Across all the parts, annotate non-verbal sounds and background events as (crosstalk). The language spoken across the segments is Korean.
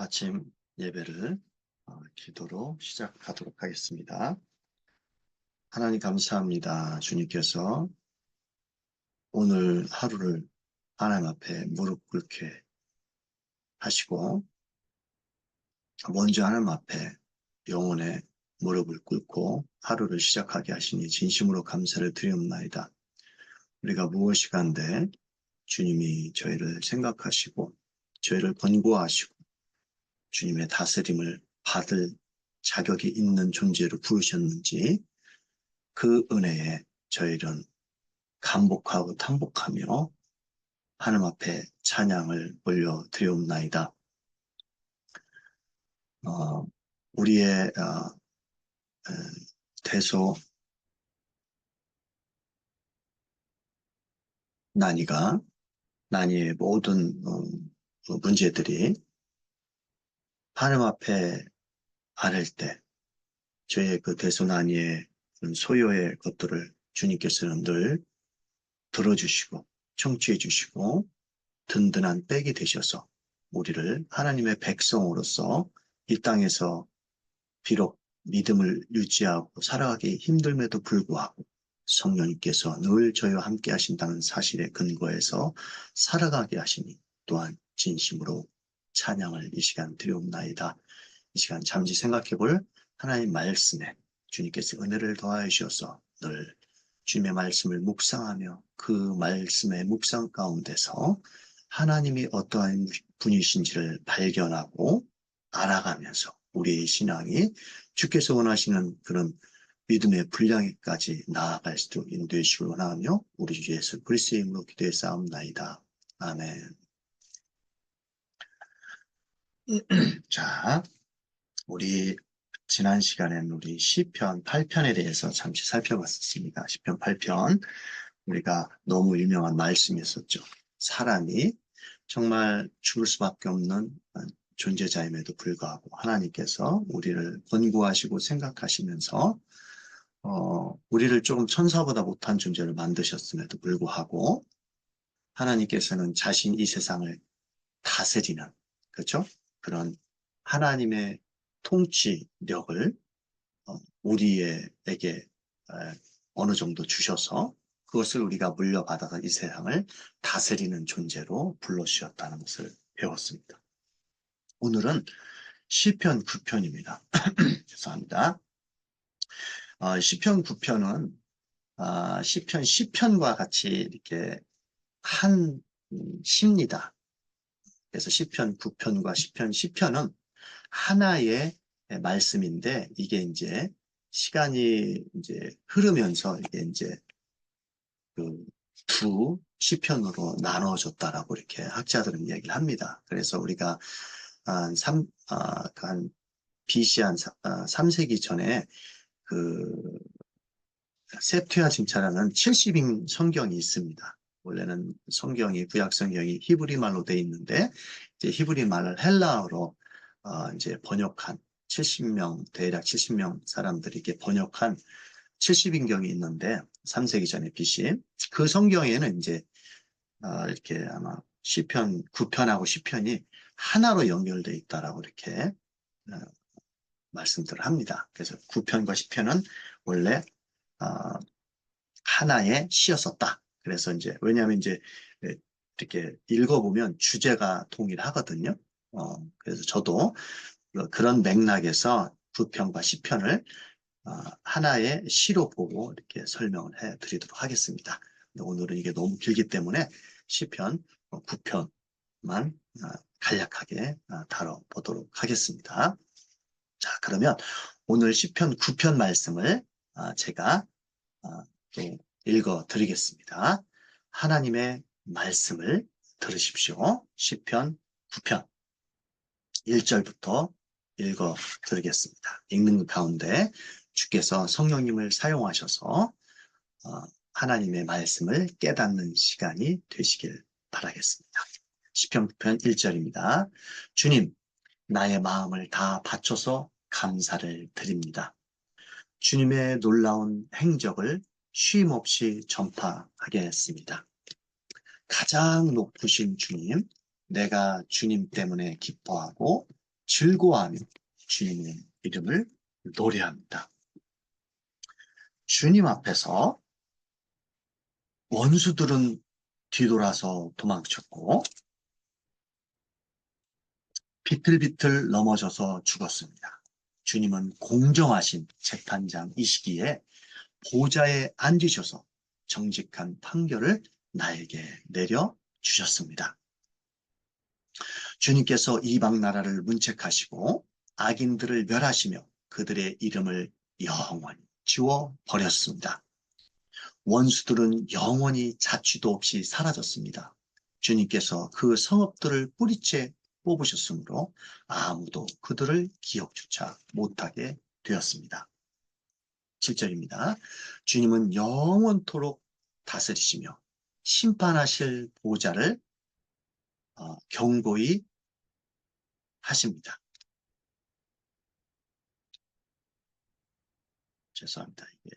아침 예배를 어, 기도로 시작하도록 하겠습니다. 하나님 감사합니다. 주님께서 오늘 하루를 하나님 앞에 무릎 꿇게 하시고 먼저 하나님 앞에 영혼의 무릎을 꿇고 하루를 시작하게 하시니 진심으로 감사를 드리옵나이다. 우리가 무엇이 간데 주님이 저희를 생각하시고 저희를 권고하시고 주님의 다스림을 받을 자격이 있는 존재로 부르셨는지 그 은혜에 저희는 감복하고 탕복하며 하나님 앞에 찬양을 올려드리옵나이다. 어, 우리의 어, 에, 대소 난이가 난이의 모든 어, 문제들이 하나님 앞에 아를 때 저의 그 대소난이의 소요의 것들을 주님께서는 늘 들어주시고 청취해 주시고 든든한 백이 되셔서 우리를 하나님의 백성으로서 이 땅에서 비록 믿음을 유지하고 살아가기 힘듦에도 불구하고 성령님께서 늘 저희와 함께 하신다는 사실에 근거해서 살아가게 하시니 또한 진심으로 찬양을 이 시간 드리옵나이다. 이 시간 잠시 생각해 볼 하나님 말씀에 주님께서 은혜를 더하여 주셔서 늘 주님의 말씀을 묵상하며 그 말씀의 묵상 가운데서 하나님이 어떠한 분이신지를 발견하고 알아가면서 우리의 신앙이 주께서 원하시는 그런 믿음의 분량에까지 나아갈 수 있도록 인도해 주시길 원하며 우리 주 예수 그리스도의 이름으로 기도해 싸움나이다. 아멘. (clears throat) 자, 우리 지난 시간엔 우리 시편 8편에 대해서 잠시 살펴봤었습니다. 시편 8편 우리가 너무 유명한 말씀이었었죠. 사람이 정말 죽을 수밖에 없는 존재자임에도 불구하고 하나님께서 우리를 권고하시고 생각하시면서 어, 우리를 조금 천사보다 못한 존재를 만드셨음에도 불구하고 하나님께서는 자신 이 세상을 다스리는 그렇죠? 그런 하나님의 통치력을 어, 우리에게 어느 정도 주셔서 그것을 우리가 물려받아서 이 세상을 다스리는 존재로 불러주셨다는 것을 배웠습니다. 오늘은 시편 9편입니다. (clears throat) 죄송합니다. 어, 시편 9편은 어, 시편 10편과 같이 이렇게 한 음, 시입니다. 그래서 시편 9편과 시편 10편은 하나의 말씀인데 이게 이제 시간이 이제 흐르면서 이게 이제 그 두 시편으로 나눠졌다라고 이렇게 학자들은 얘기를 합니다. 그래서 우리가 한 3, 아, 한 BC 한 3세기 아, 전에 그 세트야 진차라는 70인 성경이 있습니다. 원래는 성경이 구약 성경이 히브리 말로 돼 있는데 이제 히브리 말을 헬라어로 어, 이제 번역한 70명 대략 70명 사람들이 이렇게 번역한 70인경이 있는데 3세기 전에 BC 그 성경에는 이제 어, 이렇게 아마 시편 9편하고 10편이 하나로 연결돼 있다라고 이렇게 어, 말씀들을 합니다. 그래서 9편과 10편은 원래 어, 하나의 시였었다. 그래서 이제 왜냐하면 이제 예, 이렇게 읽어보면 주제가 동일하거든요. 어, 그래서 저도 그런 맥락에서 부편과 시편을 어, 하나의 시로 보고 이렇게 설명을 해 드리도록 하겠습니다. 오늘은 이게 너무 길기 때문에 시편 9편만 어, 간략하게 어, 다뤄보도록 하겠습니다. 자, 그러면 오늘 시편 9편 말씀을 어, 제가 또 읽어 드리겠습니다. 하나님의 말씀을 들으십시오. 10편 9편 1절부터 읽어 드리겠습니다. 읽는 가운데 주께서 성령님을 사용하셔서 어, 하나님의 말씀을 깨닫는 시간이 되시길 바라겠습니다. 10편 9편 1절입니다. 주님, 나의 마음을 다 바쳐서 감사를 드립니다. 주님의 놀라운 행적을 쉼 없이 전파하겠습니다. 가장 높으신 주님, 내가 주님 때문에 기뻐하고 즐거워하며 주님의 이름을 노래합니다. 주님 앞에서 원수들은 뒤돌아서 도망쳤고 비틀비틀 넘어져서 죽었습니다. 주님은 공정하신 재판장 이 시기에 보좌에 앉으셔서 정직한 판결을 나에게 내려 주셨습니다. 주님께서 이방 나라를 문책하시고 악인들을 멸하시며 그들의 이름을 영원히 지워 버렸습니다. 원수들은 영원히 자취도 없이 사라졌습니다. 주님께서 그 성읍들을 뿌리째 뽑으셨으므로 아무도 그들을 기억조차 못하게 되었습니다. 7절입니다. 주님은 영원토록 다스리시며 심판하실 보좌를 어, 경고히 하십니다. 죄송합니다. 이게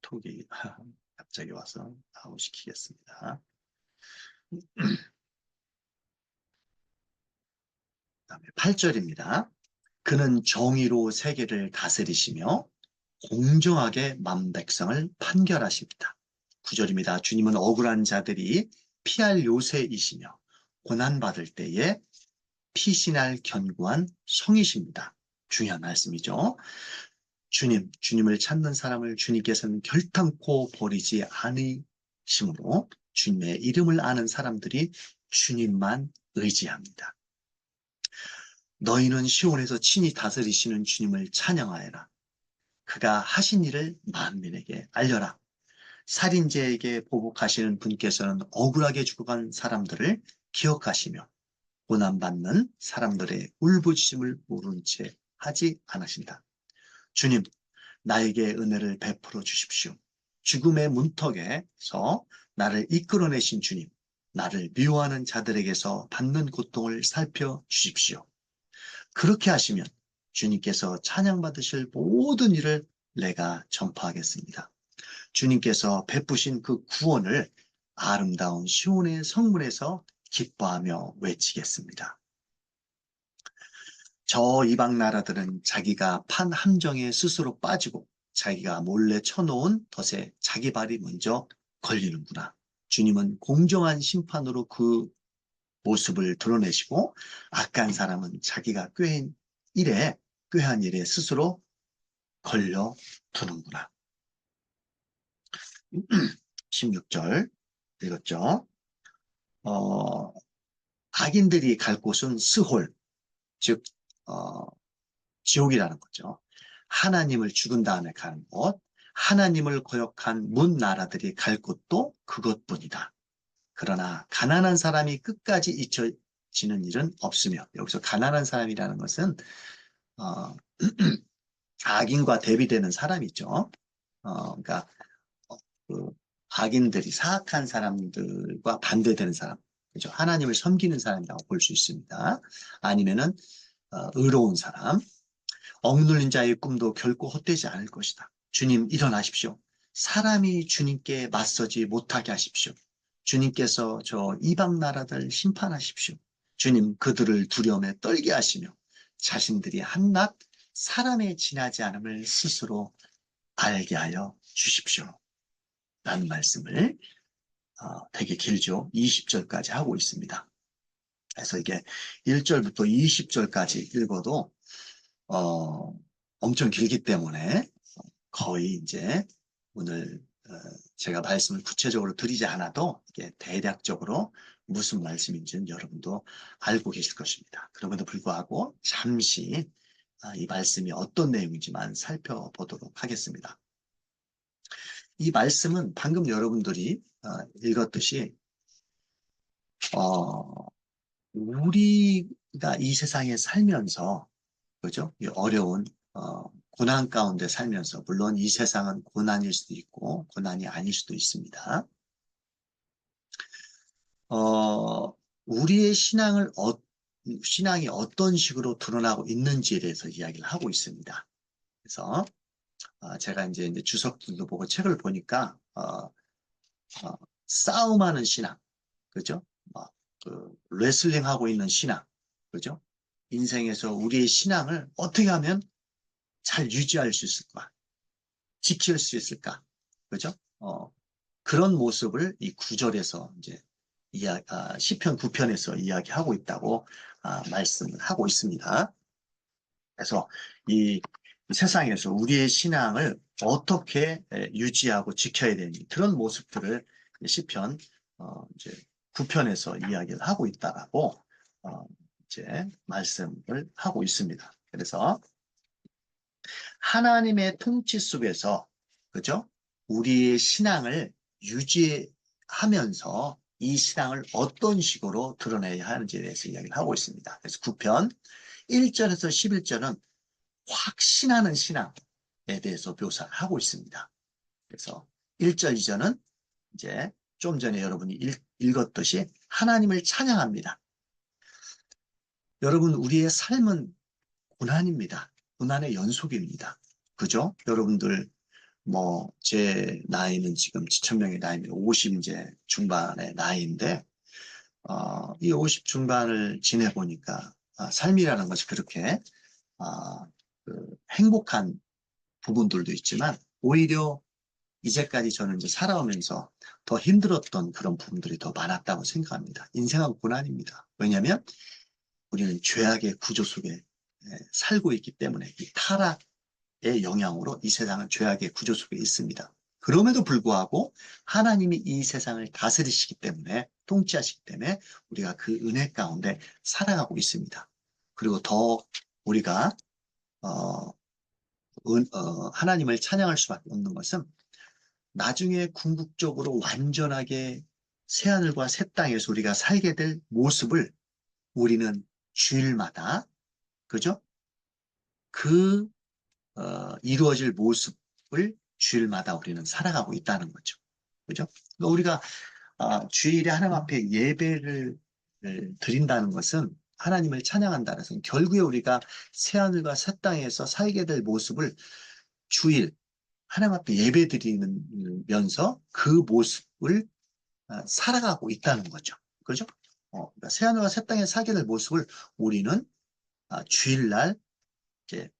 톡이 (laughs) 갑자기 와서 아웃시키겠습니다. (clears throat) 다음에 8절입니다. 그는 정의로 세계를 다스리시며 공정하게 만 백성을 판결하십니다. 9절입니다. 주님은 억울한 자들이 피할 요새이시며 고난받을 때에 피신할 견고한 성이십니다. 중요한 말씀이죠. 주님, 주님을 찾는 사람을 주님께서는 결탄코 버리지 않으시므로 주님의 이름을 아는 사람들이 주님만 의지합니다. 너희는 시온에서 친히 다스리시는 주님을 찬양하여라. 그가 하신 일을 만민에게 알려라. 살인죄에게 보복하시는 분께서는 억울하게 죽어간 사람들을 기억하시며 고난받는 사람들의 울부짖음을 모른 채 하지 않으신다. 주님, 나에게 은혜를 베풀어 주십시오. 죽음의 문턱에서 나를 이끌어내신 주님, 나를 미워하는 자들에게서 받는 고통을 살펴 주십시오. 그렇게 하시면 주님께서 찬양받으실 모든 일을 내가 전파하겠습니다. 주님께서 베푸신 그 구원을 아름다운 시온의 성문에서 기뻐하며 외치겠습니다. 저 이방 나라들은 자기가 판 함정에 스스로 빠지고 자기가 몰래 쳐놓은 덫에 자기 발이 먼저 걸리는구나. 주님은 공정한 심판으로 그 모습을 드러내시고 악한 사람은 자기가 꾀한 일에 꾀한 일에 스스로 걸려 두는구나. (clears throat) 16절 읽었죠. 어, 악인들이 갈 곳은 스홀, 즉 어, 지옥이라는 거죠. 하나님을 죽은 다음에 가는 곳, 하나님을 거역한 문 나라들이 갈 곳도 그것뿐이다. 그러나 가난한 사람이 끝까지 잊혀지는 일은 없으며 여기서 가난한 사람이라는 것은 어, (clears throat) 악인과 대비되는 사람이죠. 어, 그러니까 어, 그 악인들이 사악한 사람들과 반대되는 사람, 그죠? 하나님을 섬기는 사람이라고 볼 수 있습니다. 아니면은 어, 의로운 사람, 억눌린 자의 꿈도 결코 헛되지 않을 것이다. 주님 일어나십시오. 사람이 주님께 맞서지 못하게 하십시오. 주님께서 저 이방 나라들 심판하십시오. 주님 그들을 두려움에 떨게 하시며 자신들이 한낱 사람의 지나지 않음을 스스로 알게 하여 주십시오. 라는 말씀을 어, 되게 길죠. 20절까지 하고 있습니다. 그래서 이게 1절부터 20절까지 읽어도 어, 엄청 길기 때문에 거의 이제 오늘 어, 제가 말씀을 구체적으로 드리지 않아도 대략적으로 무슨 말씀인지는 여러분도 알고 계실 것입니다. 그럼에도 불구하고 잠시 아, 이 말씀이 어떤 내용인지만 살펴보도록 하겠습니다. 이 말씀은 방금 여러분들이 어, 읽었듯이 어, 우리가 이 세상에 살면서 그죠? 어려운 어, 고난 가운데 살면서 물론 이 세상은 고난일 수도 있고 고난이 아닐 수도 있습니다. 어, 우리의 신앙을 어, 신앙이 어떤 식으로 드러나고 있는지에 대해서 이야기를 하고 있습니다. 그래서 어, 제가 이제, 이제 주석들도 보고 책을 보니까 어, 어, 싸움하는 신앙, 그죠? 뭐, 그 레슬링 하고 있는 신앙, 그죠? 인생에서 우리의 신앙을 어떻게 하면 잘 유지할 수 있을까? 지킬 수 있을까? 그죠? 어, 그런 모습을 이 구절에서 이제 이야, 아, 시편 9편에서 이야기하고 있다고 아, 말씀을 하고 있습니다. 그래서 이 세상에서 우리의 신앙을 어떻게 에, 유지하고 지켜야 되는지 그런 모습들을 시편 어, 이제 9편에서 이야기를 하고 있다라고 어, 이제 말씀을 하고 있습니다. 그래서 하나님의 통치 속에서 그죠? 우리의 신앙을 유지하면서 이 신앙을 어떤 식으로 드러내야 하는지에 대해서 이야기를 하고 있습니다. 그래서 9편 1절에서 11절은 확신하는 신앙에 대해서 묘사를 하고 있습니다. 그래서 1절, 2절은 이제 좀 전에 여러분이 읽, 읽었듯이 하나님을 찬양합니다. 여러분, 우리의 삶은 고난입니다. 고난의 연속입니다. 그죠? 여러분들, 뭐, 제 나이는 지금 지천명의 나이입니다. 50 이제 중반의 나이인데, 어, 이 50 중반을 지내보니까, 아, 삶이라는 것이 그렇게, 아, 그 행복한 부분들도 있지만, 오히려 이제까지 저는 이제 살아오면서 더 힘들었던 그런 부분들이 더 많았다고 생각합니다. 인생은 고난입니다. 왜냐하면 우리는 죄악의 구조 속에 예, 살고 있기 때문에 이 타락의 영향으로 이 세상은 죄악의 구조 속에 있습니다. 그럼에도 불구하고 하나님이 이 세상을 다스리시기 때문에 통치하시기 때문에 우리가 그 은혜 가운데 살아가고 있습니다. 그리고 더 우리가 어, 은, 어, 하나님을 찬양할 수밖에 없는 것은 나중에 궁극적으로 완전하게 새하늘과 새 땅에서 우리가 살게 될 모습을 우리는 주일마다 그죠? 그 어, 이루어질 모습을 주일마다 우리는 살아가고 있다는 거죠. 그죠? 그러니까 우리가 아, 주일에 하나님 앞에 예배를 드린다는 것은 하나님을 찬양한다는 것은 결국에 우리가 새하늘과 새 땅에서 살게 될 모습을 주일 하나님 앞에 예배 드리면서 그 모습을 아, 살아가고 있다는 거죠. 그죠? 어, 그러니까 새하늘과 새 땅에 살게 될 모습을 우리는 아, 주일날 이제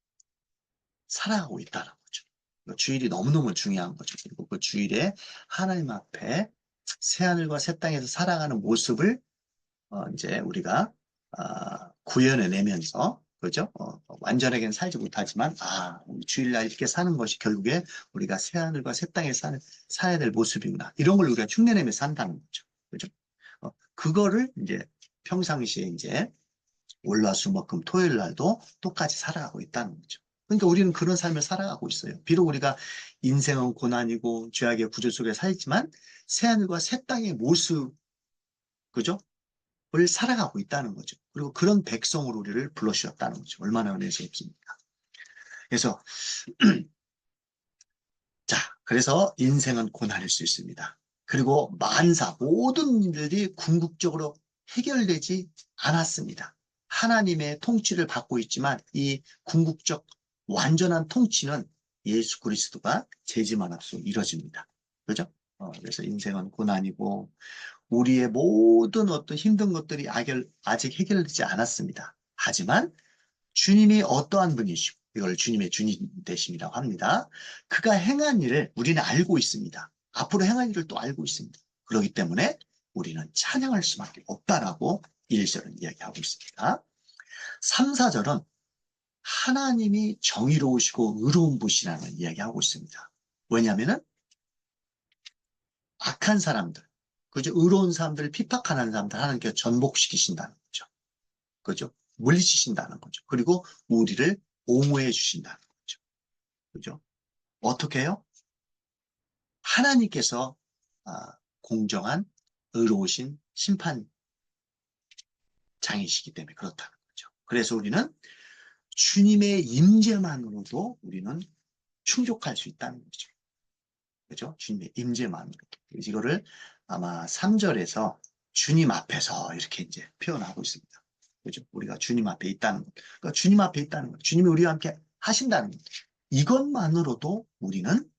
살아가고 있다는 거죠. 그러니까 주일이 너무너무 중요한 거죠. 그리고 그 주일에 하나님 앞에 새하늘과 새 땅에서 살아가는 모습을 어, 이제 우리가 아, 구현해내면서 그죠? 어, 완전하게는 살지 못하지만 아 주일날 이렇게 사는 것이 결국에 우리가 새하늘과 새 땅에 사는, 살아야 될 모습이구나 이런 걸 우리가 흉내내면서 산다는 거죠. 그죠? 어, 그거를 이제 평상시에 이제 월화수목금 토요일 날도 똑같이 살아가고 있다는 거죠. 그러니까 우리는 그런 삶을 살아가고 있어요. 비록 우리가 인생은 고난이고 죄악의 구조 속에 살지만 새하늘과 새 땅의 모습 그죠? 을 살아가고 있다는 거죠. 그리고 그런 백성으로 우리를 불러주셨다는 거죠. 얼마나 은혜스럽습니까? 그래서 (clears throat) 자, 그래서 인생은 고난일 수 있습니다. 그리고 만사 모든 일들이 궁극적으로 해결되지 않았습니다. 하나님의 통치를 받고 있지만 이 궁극적 완전한 통치는 예수 그리스도가 재지만 앞서 이뤄집니다. 그죠? 어, 그래서 인생은 고난이고 우리의 모든 어떤 힘든 것들이 아직 해결되지 않았습니다. 하지만 주님이 어떠한 분이시고 이걸 주님의 주님 되심이라고 합니다. 그가 행한 일을 우리는 알고 있습니다. 앞으로 행한 일을 또 알고 있습니다. 그렇기 때문에 우리는 찬양할 수밖에 없다라고 1절은 이야기하고 있습니다. 3, 4절은 하나님이 정의로우시고 의로운 분이라는 이야기하고 있습니다. 왜냐하면 악한 사람들, 그죠? 의로운 사람들을 핍박하는 사람들 하나님께 전복시키신다는 거죠. 그죠? 물리치신다는 거죠. 그리고 우리를 옹호해 주신다는 거죠. 그죠? 어떻게 해요? 하나님께서 아, 공정한 의로우신 심판 장이시기 때문에 그렇다는 거죠. 그래서 우리는 주님의 임재만으로도 우리는 충족할 수 있다는 거죠. 그죠? 주님의 임재만으로도. 이거를 아마 3절에서 주님 앞에서 이렇게 이제 표현하고 있습니다. 그죠? 우리가 주님 앞에 있다는 것. 그러니까 주님 앞에 있다는 것. 주님이 우리와 함께 하신다는 것. 이것만으로도 우리는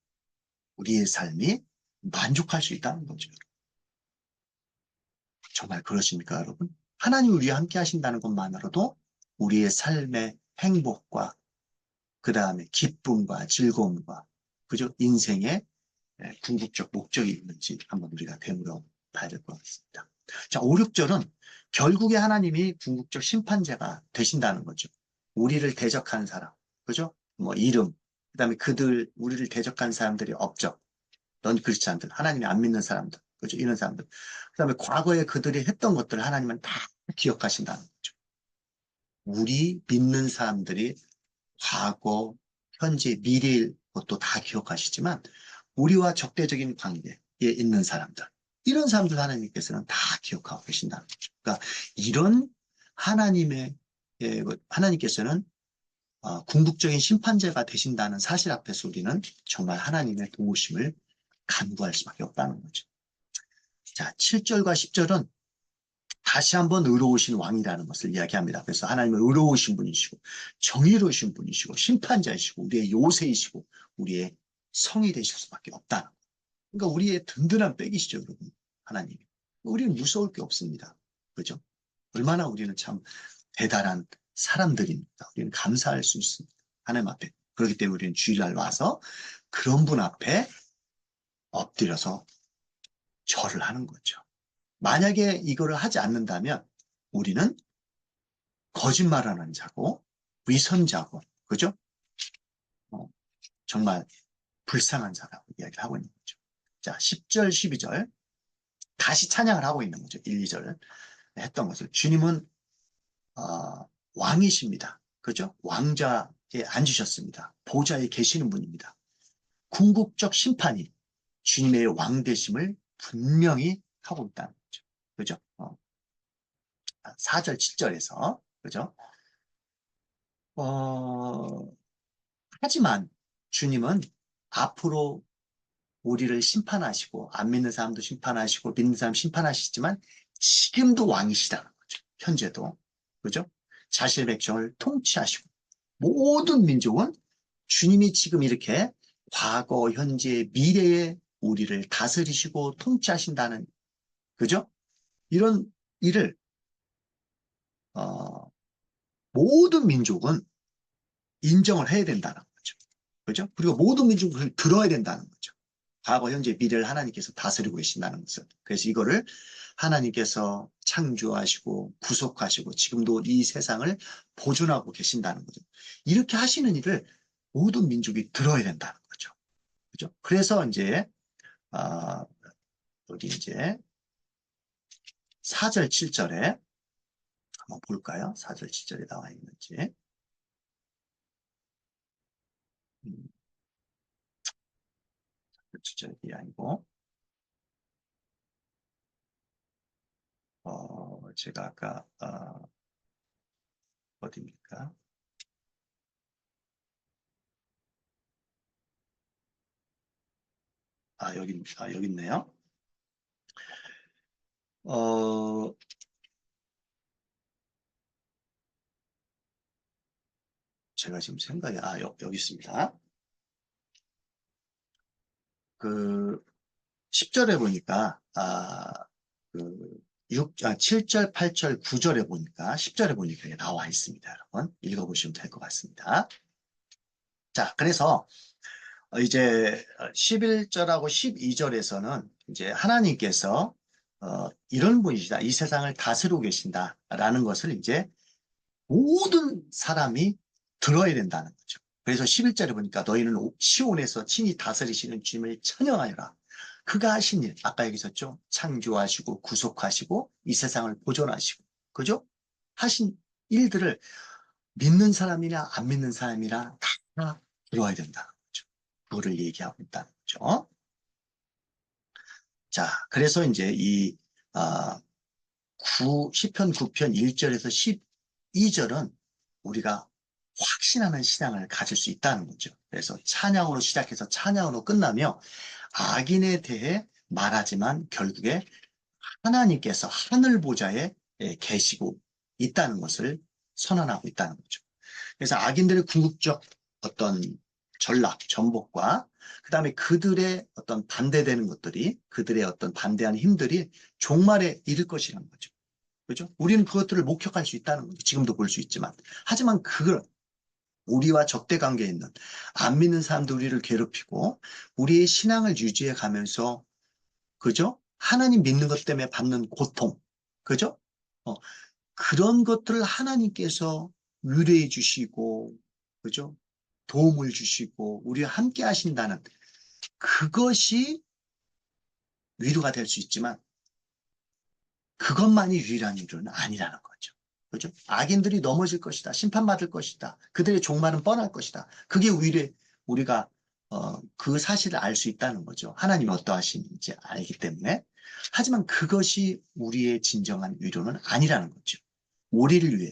우리의 삶이 만족할 수 있다는 거죠. 정말 그러십니까, 여러분? 하나님 우리와 함께 하신다는 것만으로도 우리의 삶의 행복과 그 다음에 기쁨과 즐거움과 그죠? 인생의 예, 궁극적 목적이 있는지 한번 우리가 되물어 봐야 될 것 같습니다. 자, 5, 6절은 결국에 하나님이 궁극적 심판자가 되신다는 거죠. 우리를 대적하는 사람, 그죠? 뭐 이름, 그 다음에 그들, 우리를 대적한 사람들이 업적, 넌 않들, 하나님이 안 믿는 사람들, 그죠? 이런 사람들. 그 다음에 과거에 그들이 했던 것들을 하나님은 다 기억하신다는 거죠. 우리 믿는 사람들이 과거, 현재, 미래일 것도 다 기억하시지만 우리와 적대적인 관계에 있는 사람들 이런 사람들 하나님께서는 다 기억하고 계신다는 거죠. 그러니까 이런 하나님의 예, 그 하나님께서는 어, 궁극적인 심판자가 되신다는 사실 앞에서 우리는 정말 하나님의 도우심을 간구할 수밖에 없다는 거죠. 자, 7절과 10절은 다시 한번 의로우신 왕이라는 것을 이야기합니다. 그래서 하나님은 의로우신 분이시고 정의로우신 분이시고 심판자이시고 우리의 요새이시고 우리의 성이 되실 수밖에 없다. 그러니까 우리의 든든한 백이시죠, 여러분. 하나님. 우리는 무서울 게 없습니다. 그죠? 얼마나 우리는 참 대단한 사람들입니다. 우리는 감사할 수 있습니다. 하나님 앞에. 그렇기 때문에 우리는 주일날 와서 그런 분 앞에 엎드려서 절을 하는 거죠. 만약에 이거를 하지 않는다면 우리는 거짓말하는 자고 위선자고 그죠? 어, 정말 불쌍한 자라고 이야기를 하고 있는 거죠. 자, 10절, 12절 다시 찬양을 하고 있는 거죠. 1, 2절 했던 것을 주님은 어, 왕이십니다. 그죠? 왕자에 앉으셨습니다. 보좌에 계시는 분입니다. 궁극적 심판이 주님의 왕 되심을 분명히 하고 있다는. 그죠? 어. 4절, 7절에서, 그죠? 어, 하지만 주님은 앞으로 우리를 심판하시고, 안 믿는 사람도 심판하시고, 믿는 사람 심판하시지만, 지금도 왕이시다는 거죠. 현재도. 그죠? 자신의 백성을 통치하시고, 모든 민족은 주님이 지금 이렇게 과거, 현재, 미래에 우리를 다스리시고 통치하신다는 그죠? 이런 일을 어, 모든 민족은 인정을 해야 된다는 거죠. 그죠? 그리고 모든 민족은 들어야 된다는 거죠. 과거, 현재, 미래를 하나님께서 다스리고 계신다는 것을. 그래서 이거를 하나님께서 창조하시고 구속하시고 지금도 이 세상을 보존하고 계신다는 거죠. 이렇게 하시는 일을 모든 민족이 들어야 된다는 거죠. 그죠? 그래서 이제 아, 여기 이제 4절, 7절에 한번 볼까요? 4절, 7절에 나와 있는지. 음, 7절이 아니고, 어, 제가 아까, 어, 어디입니까? 아, 여기, 아, 여기 있네요. 어, 제가 지금 생각이, 아, 여, 여기 있습니다. 그, 10절에 보니까, 아, 그, 6, 아, 7절, 8절, 9절에 보니까, 10절에 보니까 나와 있습니다. 여러분. 읽어보시면 될 것 같습니다. 자, 그래서, 어, 이제 11절하고 12절에서는 이제 하나님께서 어, 이런 분이시다. 이 세상을 다스리고 계신다라는 것을 이제 모든 사람이 들어야 된다는 거죠. 그래서 11절에 보니까 너희는 시온에서 친히 다스리시는 주님을 찬양하여라. 그가 하신 일, 아까 얘기 했었죠? 창조하시고 구속하시고 이 세상을 보존하시고 그죠? 하신 일들을 믿는 사람이나 안 믿는 사람이나 다 들어야 된다. 그거를 얘기하고 있다는 거죠. 자, 그래서 이제 이, 아, 9, 10편 9편 1절에서 12절은 우리가 확신하는 신앙을 가질 수 있다는 거죠. 그래서 찬양으로 시작해서 찬양으로 끝나며 악인에 대해 말하지만 결국에 하나님께서 하늘 보좌에 예, 계시고 있다는 것을 선언하고 있다는 거죠. 그래서 악인들의 궁극적 어떤 전락, 전복과 그 다음에 그들의 어떤 반대되는 것들이 그들의 어떤 반대하는 힘들이 종말에 이를 것이라는 거죠. 그죠? 우리는 그것들을 목격할 수 있다는 거죠. 지금도 볼 수 있지만. 하지만 그걸 우리와 적대 관계에 있는 안 믿는 사람들 우리를 괴롭히고 우리의 신앙을 유지해 가면서 그죠? 하나님 믿는 것 때문에 받는 고통. 그죠? 어, 그런 것들을 하나님께서 위로해 주시고 그죠? 도움을 주시고 우리와 함께 하신다는 그것이 위로가 될 수 있지만 그것만이 유일한 위로는 아니라는 거죠. 그죠? 악인들이 넘어질 것이다. 심판받을 것이다. 그들의 종말은 뻔할 것이다. 그게 오히려 우리가 어, 그 사실을 알 수 있다는 거죠. 하나님이 어떠하신지 알기 때문에. 하지만 그것이 우리의 진정한 위로는 아니라는 거죠. 우리를 위해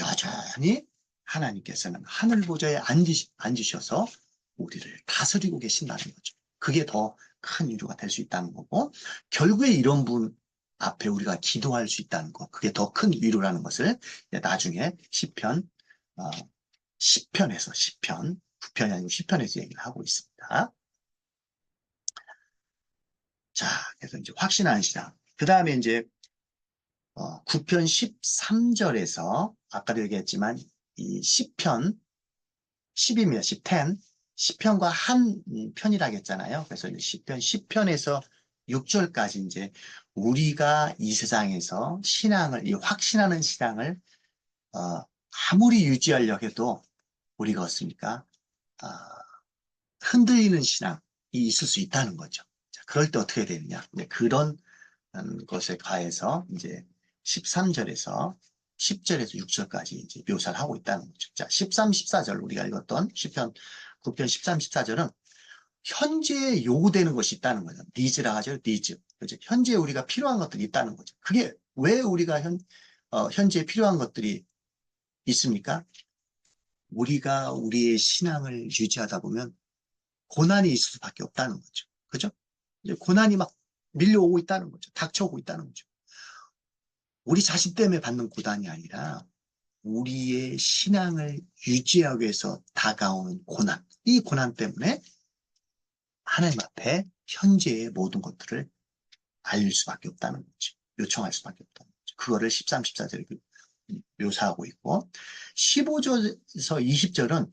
여전히 하나님께서는 하늘 보좌에 앉으시, 앉으셔서 우리를 다스리고 계신다는 거죠. 그게 더 큰 위로가 될 수 있다는 거고 결국에 이런 분 앞에 우리가 기도할 수 있다는 것 그게 더 큰 위로라는 것을 나중에 시편 어, 10편에서 10편 9편이 아니고 10편에서 얘기를 하고 있습니다. 자, 그래서 이제 확신하는 신앙. 그 다음에 이제 어, 9편 13절에서 아까도 얘기했지만 이 10편 10입니다. 10편 10편과 한 편이라고 했잖아요. 그래서 10편 10편에서 6절까지 이제 우리가 이 세상에서 신앙을 이 확신하는 신앙을 어, 아무리 유지하려 해도 우리가 어떻습니까? 어, 흔들리는 신앙이 있을 수 있다는 거죠. 자, 그럴 때 어떻게 되느냐? 네, 그런 음, 것에 가해서 이제 13절에서 10절에서 6절까지 이제 묘사를 하고 있다는 거죠. 자, 13, 14절 우리가 읽었던 10편 9편 13, 14절은 현재에 요구되는 것이 있다는 거죠. 니즈라 하죠. 니즈. 그죠? 현재 우리가 필요한 것들이 있다는 거죠. 그게 왜 우리가 현, 어, 현재에 필요한 것들이 있습니까? 우리가 우리의 신앙을 유지하다 보면 고난이 있을 수밖에 없다는 거죠. 그죠? 이제 고난이 막 밀려오고 있다는 거죠. 닥쳐오고 있다는 거죠. 우리 자신 때문에 받는 고난이 아니라 우리의 신앙을 유지하기 위해서 다가오는 고난. 이 고난 때문에 하나님 앞에 현재의 모든 것들을 알릴 수밖에 없다는 거죠. 요청할 수밖에 없다는 거죠. 그거를 13, 14절에 묘사하고 있고 15절에서 20절은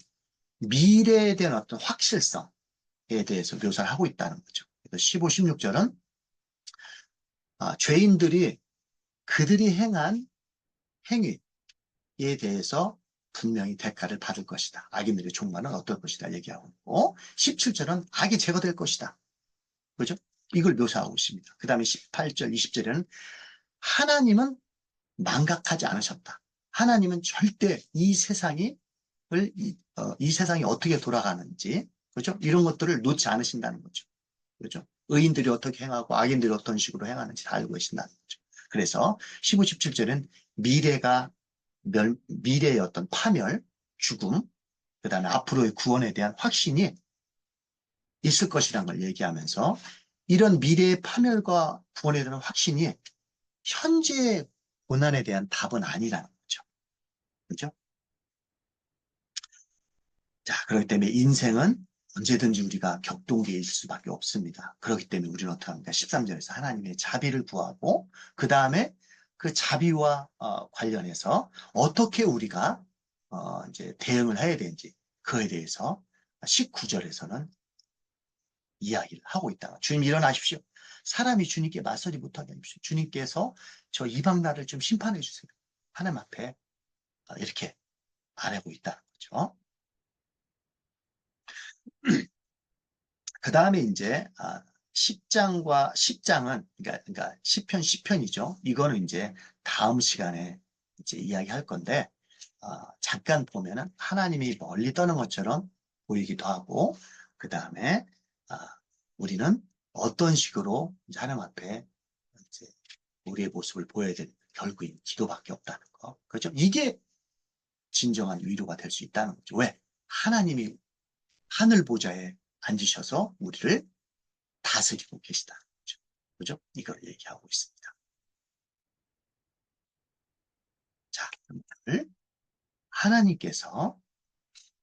미래에 대한 어떤 확실성에 대해서 묘사를 하고 있다는 거죠. 그래서 15, 16절은 아, 죄인들이 그들이 행한 행위에 대해서 분명히 대가를 받을 것이다. 악인들의 종말은 어떨 것이다 얘기하고 있고 17절은 악이 제거될 것이다. 그죠? 이걸 묘사하고 있습니다. 그 다음에 18절, 20절에는 하나님은 망각하지 않으셨다. 하나님은 절대 이 세상이 이, 어, 이 세상이 어떻게 돌아가는지 그죠? 이런 것들을 놓지 않으신다는 거죠. 그죠? 의인들이 어떻게 행하고 악인들이 어떤 식으로 행하는지 다 알고 계신다는 거죠. 그래서 15, 17절은 미래가 멸, 미래의 어떤 파멸, 죽음, 그 다음에 앞으로의 구원에 대한 확신이 있을 것이라는 걸 얘기하면서 이런 미래의 파멸과 구원에 대한 확신이 현재의 고난에 대한 답은 아니라는 거죠. 그죠? 자, 그렇기 때문에 인생은 언제든지 우리가 격동기에 있을 수밖에 없습니다. 그렇기 때문에 우리는 어떻게 합니까? 13절에서 하나님의 자비를 구하고 그 다음에 그 자비와 어, 관련해서 어떻게 우리가 어, 이제 대응을 해야 되는지 그에 대해서 19절에서는 이야기를 하고 있다가 주님 일어나십시오. 사람이 주님께 맞서지 못하게 하십시오. 주님께서 저 이방 나라를 좀 심판해 주세요. 하나님 앞에 어, 이렇게 말하고 있다는 거죠. (clears throat) 그 다음에 이제 아, 10장과 10장은 그러니까, 그러니까 10편 10편이죠. 이거는 이제 다음 시간에 이제 이야기할 건데 어, 잠깐 보면은 하나님이 멀리 떠는 것처럼 보이기도 하고 그 다음에 어, 우리는 어떤 식으로 하나님 앞에 이제 우리의 모습을 보여야 되는 결국엔 기도밖에 없다는 거. 그렇죠? 이게 진정한 위로가 될 수 있다는 거죠. 왜? 하나님이 하늘 보좌에 앉으셔서 우리를 다스리고 계시다는 거죠. 그죠? 이걸 얘기하고 있습니다. 자, 오늘 하나님께서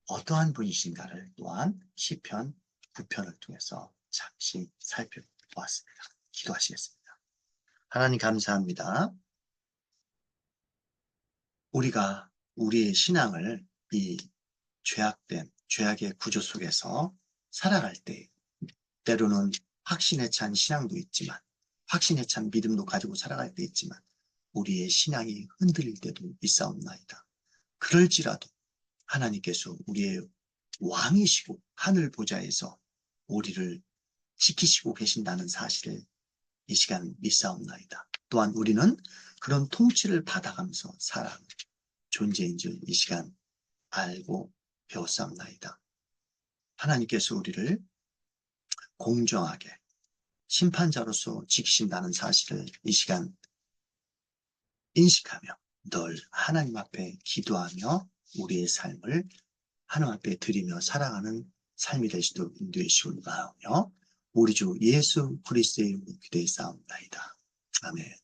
어떠한 분이신가를 또한 시편 9편을 통해서 잠시 살펴보았습니다. 기도하시겠습니다. 하나님 감사합니다. 우리가 우리의 신앙을 이 죄악된 죄악의 구조 속에서 살아갈 때 때로는 확신에 찬 신앙도 있지만 확신에 찬 믿음도 가지고 살아갈 때 있지만 우리의 신앙이 흔들릴 때도 있사옵나이다. 그럴지라도 하나님께서 우리의 왕이시고 하늘 보좌에서 우리를 지키시고 계신다는 사실을 이 시간 믿사옵나이다. 또한 우리는 그런 통치를 받아가면서 살아가는 존재인 줄 이 시간 알고 배웠사옵나이다. 하나님께서 우리를 공정하게 심판자로서 지키신다는 사실을 이 시간 인식하며 늘 하나님 앞에 기도하며 우리의 삶을 하나님 앞에 드리며 살아가는 삶이 되시도록 인도해 우리 주 예수 그리스도의 기도해 싸움나이다. 아멘.